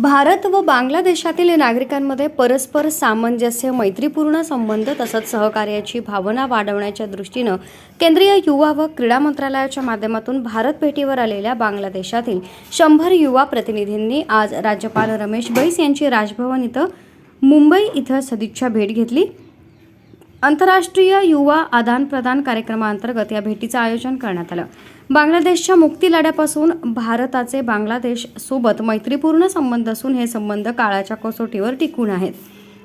भारत व बांगलादेशातील नागरिकांमध्ये परस्पर सामंजस्य मैत्रीपूर्ण संबंध तसंच सहकार्याची भावना वाढवण्याच्या दृष्टीनं केंद्रीय युवा व क्रीडा मंत्रालयाच्या माध्यमातून भारत भेटीवर आलेल्या बांगलादेशातील शंभर युवा प्रतिनिधींनी आज राज्यपाल रमेश बैस यांची राजभवन इथं मुंबई इथं सदिच्छा भेट घेतली. आंतरराष्ट्रीय युवा आदान प्रदान कार्यक्रमाअंतर्गत या भेटीचं आयोजन करण्यात आलं. बांगलादेशच्या मुक्ती लढ्यापासून भारताचे बांगलादेश सोबत मैत्रीपूर्ण संबंध असून हे संबंध काळाच्या कसोटीवर टिकून आहेत.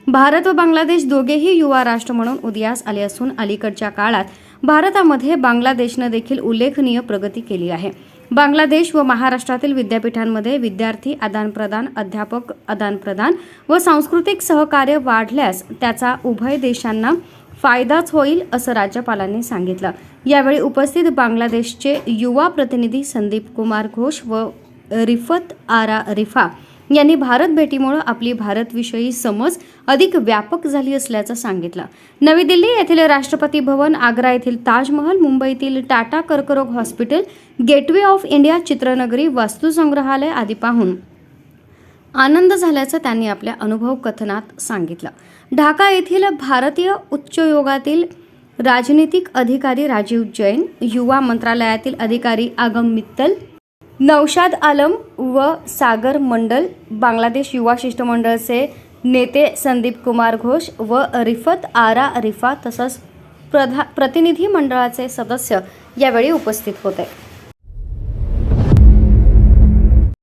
भारत व बांगलादेश दोघेही युवा राष्ट्र म्हणून उदयास आले असून अलीकडच्या काळात भारतामध्ये बांगलादेशनं देखील उल्लेखनीय प्रगती केली आहे. बांगलादेश व महाराष्ट्रातील विद्यापीठांमध्ये विद्यार्थी आदानप्रदान अध्यापक आदानप्रदान व सांस्कृतिक सहकार्य वाढल्यास त्याचा उभय देशांना फायदाच होईल असं राज्यपालांनी सांगितलं. यावेळी उपस्थित बांगलादेशचे युवा प्रतिनिधी संदीप कुमार घोष व रिफत आरा रिफा यांनी भारत भेटीमुळे आपली भारतविषयी समज अधिक व्यापक झाली असल्याचं सांगितलं. नवी दिल्ली येथील राष्ट्रपती भवन आग्रा येथील ताजमहल मुंबईतील टाटा कर्करोग हॉस्पिटल गेटवे ऑफ इंडिया चित्रनगरी वस्तुसंग्रहालय आदी पाहून आनंद झाल्याचं त्यांनी आपल्या अनुभव कथनात सांगितलं. ढाका येथील भारतीय उच्चयोगातील राजनीतिक अधिकारी राजीव जैन युवा मंत्रालयातील अधिकारी आगम मित्तल नौशाद आलम व सागर मंडल बांगलादेश युवा शिष्टमंडळचे नेते संदीप कुमार घोष व रिफत आरा रिफा तसंच प्रधा प्रतिनिधी मंडळाचे सदस्य यावेळी उपस्थित होते.